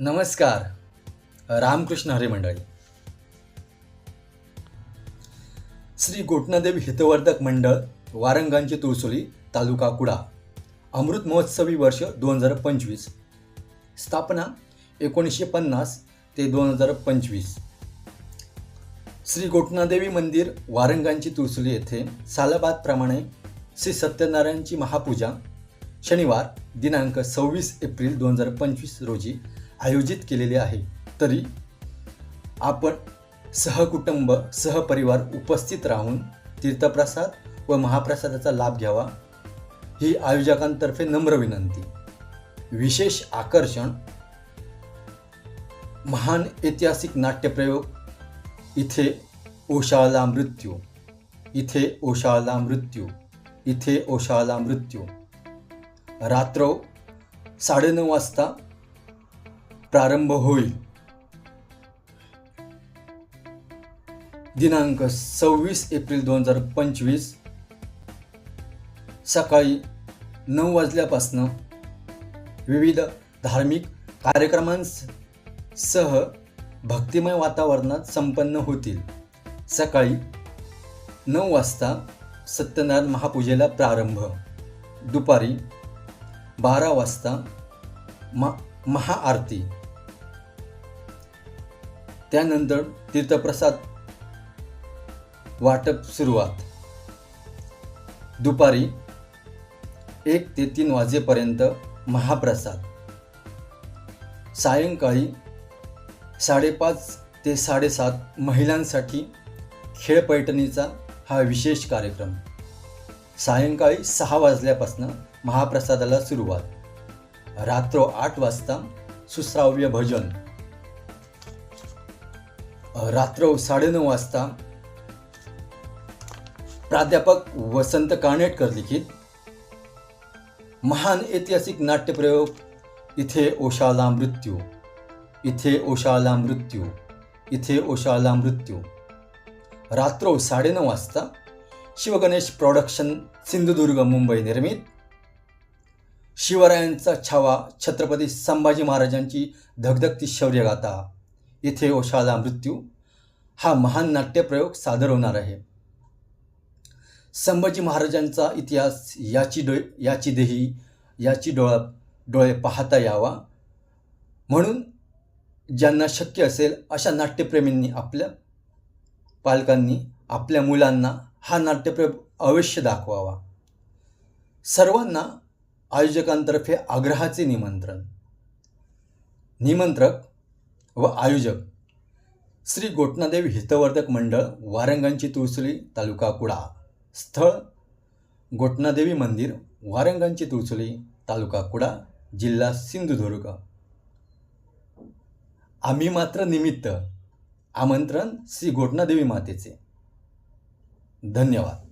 नमस्कार. रामकृष्ण हरी मंडळी. श्री गोटनादेवी हितवर्धक मंडळ वारंगांची तुळसोली तालुका कुडा. अमृत महोत्सवी वर्ष दोन हजार पंचवीस. स्थापना एकोणीसशे पन्नास ते दोन हजार पंचवीस. श्री गोटनादेवी मंदिर वारंगांची तुळसुली येथे सालाबादप्रमाणे श्री सत्यनारायणची महापूजा शनिवार दिनांक सव्वीस एप्रिल दोन हजार पंचवीस रोजी आयोजित केलेली आहे. तरी आपण सहकुटुंब सहपरिवार उपस्थित राहून तीर्थप्रसाद व महाप्रसादाचा लाभ घ्यावा ही आयोजकांतर्फे नम्र विनंती. विशेष आकर्षण महान ऐतिहासिक नाट्यप्रयोग इथे ओशाळला मृत्यू इथे ओशाळला मृत्यू इथे ओशाळला मृत्यू. रात्र साडेनऊ वाजता प्रारंभ होईल. दिनांक सव्वीस एप्रिल दोन हजार पंचवीस सकाळी नऊ वाजल्यापासनं विविध धार्मिक कार्यक्रमांसह भक्तिमय वातावरणात संपन्न होतील. सकाळी नऊ वाजता सत्यनारायण महापूजेला प्रारंभ. दुपारी बारा वाजता मा महाआरती. त्यानंतर तीर्थप्रसाद वाटप सुरुवात. दुपारी एक ते तीन वाजेपर्यंत महाप्रसाद. सायंकाळी साडेपाच ते साडेसात महिलांसाठी खेळपैठणीचा हा विशेष कार्यक्रम. सायंकाळी सहा वाजल्यापासून महाप्रसादाला सुरुवात. रात्र आठ वाजता सुश्राव्य भजन. रात्र साडेनऊ वाजता प्राध्यापक वसंत कानेटकर लिखित महान ऐतिहासिक नाट्यप्रयोग इथे ओशाला मृत्यू इथे ओशाला मृत्यू इथे ओशाला मृत्यू. रात्र साडेनऊ वाजता शिवगणेश प्रॉडक्शन सिंधुदुर्ग मुंबई निर्मित शिवरायांचा छावा छत्रपती संभाजी महाराजांची धगधगती शौर्यगाथा. इथे ओशाला मृत्यू हा महान नाट्यप्रयोग सादर होणार आहे. संभाजी महाराजांचा इतिहास याची डो याची देही याची डोळा डोळे पाहता यावा. म्हणून ज्यांना शक्य असेल अशा नाट्यप्रेमींनी आपल्या पालकांनी आपल्या मुलांना हा नाट्यप्रयोग अवश्य दाखवावा. सर्वांना आयोजकांतर्फे आग्रहाचे निमंत्रण. निमंत्रक व आयोजक. श्री गोटनादेवी हितवर्धक मंडळ वारंगांची तुळसुली तालुका कुडा. स्थळ गोटनादेवी मंदिर वारंगांची तुळसुली तालुका कुडा जिल्हा सिंधुदुर्ग. आम्ही मात्र निमित्त आमंत्रण श्री गोटनादेवी मातेचे. धन्यवाद.